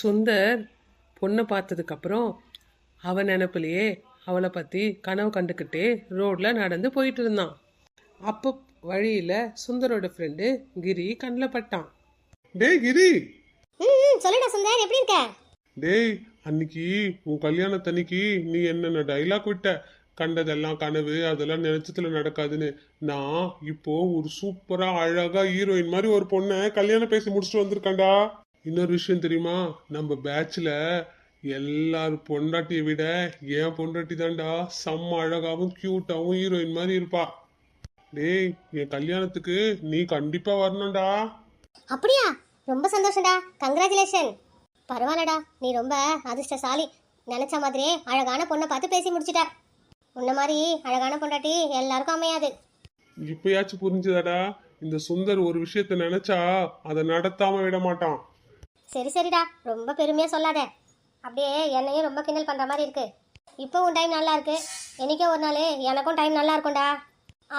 சுந்தர் பொண்ணை பார்த்ததுக்கப்புறம் அவன் நினப்பிலேயே அவளை பற்றி கனவு கண்டுக்கிட்டே ரோட்டில் நடந்து போயிட்டு இருந்தான். அப்போ வழியில் சுந்தரோட ஃப்ரெண்டு கிரி கண்ணில் பட்டான். டேய் கிரி! சொல்லுடா சுந்தர் எப்படி இருக்க? டேய் அன்னைக்கு உன் கல்யாணத்தன்னைக்கு நீ என்னென்ன டைலாக் விட்ட? கண்டதெல்லாம் கனவு அதெல்லாம் நினைச்சதுல நடக்காதுன்னு. நான் இப்போ ஒரு சூப்பரா அழகா ஹீரோயின் மாதிரி ஒரு பொண்ணை கல்யாணம் பேசி முடிச்சுட்டு வந்திருக்கேன்டா. இன்னொரு விஷயம் தெரியுமா? நம்ம பேட்ச்ல எல்லார் பொண்டாட்டியை விட என் பொண்டாட்டி தான்டா செம்ம அழகாவும் கியூட்டாவும் ஹீரோயின் மாதிரி இருப்பா. டேய் என் கல்யாணத்துக்கு நீ கண்டிப்பா வரணும்டா. அப்படியா? ரொம்ப சந்தோஷம்டா. கங்க்ராச்சுலேஷன் பரவாயில்லடா. நீ ரொம்ப அதிர்ஷ்டசாலி. நினைச்ச மாதிரியே அழகான பொண்ணை பார்த்து பேசி முடிச்சிட்ட. உன்ன மாதிரி அழகான பொண்டாட்டி எல்லாருக்கும் அமையாது. இப்பயாச்சும் புரிஞ்சுதாடா இந்த சுந்தர் ஒரு விஷயத்த நினைச்சா அதை நடத்தாம விட மாட்டான். சரி சரிடா. ரொம்ப பெருமையா சொல்லாத. அப்படியே என்னையும் ரொம்ப கிண்டல் பண்ற மாதிரி இருக்கு. இப்போ உன் டைம் நல்லா இருக்கு. என்னைக்கோ ஒரு நாள் எனக்கும் டைம் நல்லா இருக்கும்டா.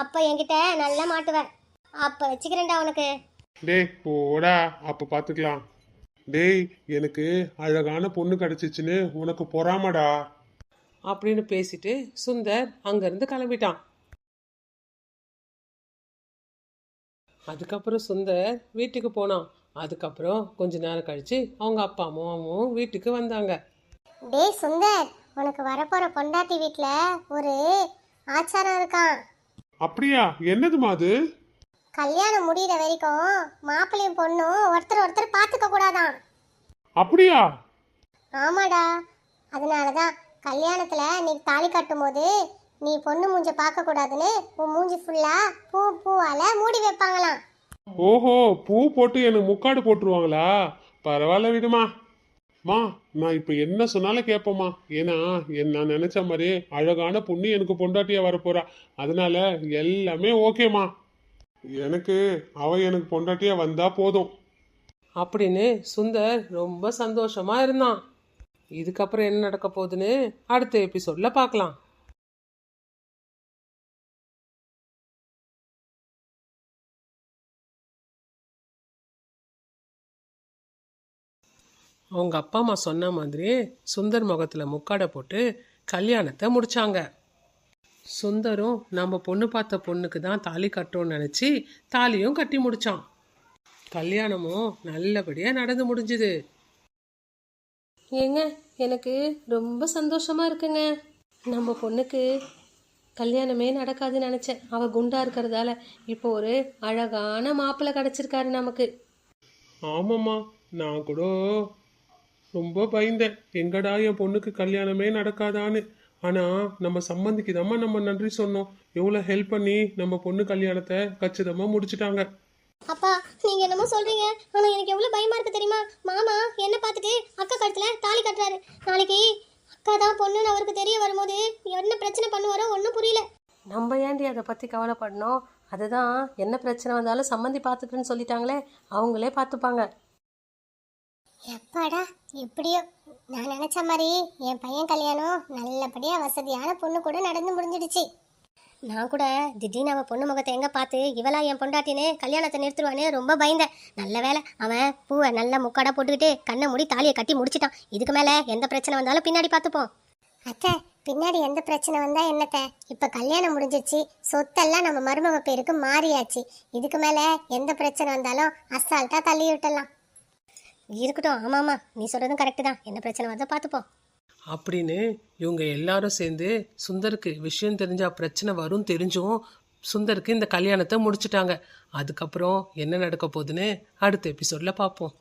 அப்போ என்கிட்ட நல்லா மாட்டுவேன் அப்போ வச்சுக்கிறேன்டா உனக்கு. டேய் போடா. அப்ப பாத்துக்கலாம். டேய் எனக்கு அழகான பொண்ணு கிடைச்சிச்சுன்னு உனக்கு பொறாமடா. அப்படின்னு பேசிட்டு சுந்தர் அங்கேருந்து கிளம்பிட்டான். அதுக்கப்புறம் சுந்தர் வீட்டுக்கு போனான். அதுக்கப்புறம் கொஞ்ச நேரம் கழிச்சு அவங்க அப்பா அம்மாவும் வீட்டுக்கு வந்தாங்க. டேய் சுந்தர் உனக்கு வரப்போற பொண்டாட்டி வீட்ல ஒரு ஆச்சாரம் இருக்கான். அப்படியா? என்னதுமா அது? கல்யாணம் முடியிற வரைக்கும் மாப்பிள்ளையும் பொண்ணும் ஒருத்தர் ஒருத்தர் பார்த்துக்க கூடாதாம் அப்படியா? ஆமாடா. அதனால தான் கல்யாணத்துல நீ தாலி கட்டும்போது நீ பொண்ணு மூஞ்ச பார்க்க கூடாதுன்னு உன் மூஞ்சி ஃபுல்லா பூ பூவால மூடி வைப்பாங்களாம். ஓஹோ பூ போட்டு எனக்கு முக்காடு போட்டுருவாங்களா? பரவாயில்ல விடுமா. மா நான் இப்போ என்ன சொன்னாலும் கேட்போம்மா ஏன்னா நான் நினைச்ச மாதிரி அழகான பொண்ணு எனக்கு பொண்டாட்டியா வரப்போறா. அதனால எல்லாமே ஓகேம்மா. எனக்கு அவ எனக்கு பொண்டாட்டியா வந்தா போதும். அப்படின்னு சுந்தர் ரொம்ப சந்தோஷமா இருந்தான். இதுக்கப்புறம் என்ன நடக்க போகுதுன்னு அடுத்த எபிசோட்ல பார்க்கலாம். அவங்க அப்பா அம்மா சொன்ன மாதிரியே சுந்தர் முகத்துல முக்காடை போட்டு கல்யாணத்தை முடிச்சாங்க. சுந்தரும் நம்ம பொண்ணு பார்த்த பொண்ணுக்கு தான் தாலி கட்டோன்னு நினச்சி தாலியும் கட்டி முடிச்சான். கல்யாணமும் நல்லபடியா நடந்து முடிஞ்சுது. ஏங்க எனக்கு ரொம்ப சந்தோஷமா இருக்குங்க. நம்ம பொண்ணுக்கு கல்யாணமே நடக்காதுன்னு நினச்சேன். அவ குண்டா இருக்கிறதால இப்போ ஒரு அழகான மாப்பிள்ளை கிடைச்சிருக்காரு நமக்கு. ஆமாம்மா நான் கூட ரொம்ப பயந்தேன். எங்கடா என் பொண்ணுக்கு கல்யாணமே நடக்காதான்னு. ஆனா நம்ம சம்மந்திக்கு நம்ம நன்றி சொன்னோம். எவ்வளோ ஹெல்ப் பண்ணி நம்ம பொண்ணு கல்யாணத்தை கச்சிதமா முடிச்சிட்டாங்க. அப்பா நீங்க என்னமோ சொல்றீங்க. ஆனா எனக்கு எவ்வளவு பயமா இருக்கு தெரியுமா? மாமா என்ன பார்த்துட்டு அக்கா கழுத்துல தாலி கட்டுறாரு. நாளைக்கு அக்கா தான் பொண்ணுன்னு அவருக்கு தெரிய வரும்போது என்ன பிரச்சனை பண்ணுவாரோ ஒன்றும் புரியல. நம்ம ஏண்டி அதை பற்றி கவலைப்படணும்? அதுதான் என்ன பிரச்சனை வந்தாலும் சம்மந்தி பார்த்துக்கிறேன்னு சொல்லிட்டாங்களே அவங்களே பார்த்துப்பாங்க. எப்பாடா? எப்படியோ? நான் நினச்ச மாதிரி என் பையன் கல்யாணம் நல்லபடியாக வசதியான பொண்ணு கூட நடந்து முடிஞ்சிடுச்சு. நான் கூட திடீர்னு அவன் பொண்ணு முகத்தை எங்கே பார்த்து இவளா என் பொண்டாட்டின்னு கல்யாணத்தை நிறுத்துருவானே ரொம்ப பயந்தேன். நல்ல வேலை அவன் பூவை நல்லா முக்காடா போட்டுக்கிட்டு கண்ணை மூடி தாலியை கட்டி முடிச்சிட்டான். இதுக்கு மேலே எந்த பிரச்சனை வந்தாலும் பின்னாடி பார்த்துப்போம். அத்தை பின்னாடி எந்த பிரச்சனை வந்தால் என்னத்த? இப்போ கல்யாணம் முடிஞ்சிச்சு சொத்தெல்லாம் நம்ம மருமக பேருக்கு மாறியாச்சு. இதுக்கு மேலே எந்த பிரச்சனை வந்தாலும் அசால்ட்டாக தள்ளி விட்டலாம் இருக்கட்டும். ஆமாம்மா. நீ சொல்கிறதும் கரெக்டு தான். என்ன பிரச்சனை வந்தால் பார்த்துப்போம் அப்படின்னு இவங்க எல்லாரும் சேர்ந்து சுந்தருக்கு விஷயம் தெரிஞ்சா பிரச்சனை வரும் தெரிஞ்சும் சுந்தருக்கு இந்த கல்யாணத்தை முடிச்சிட்டாங்க. அதுக்கப்புறம் என்ன நடக்க போகுதுன்னு அடுத்த எபிசோடில் பார்ப்போம்.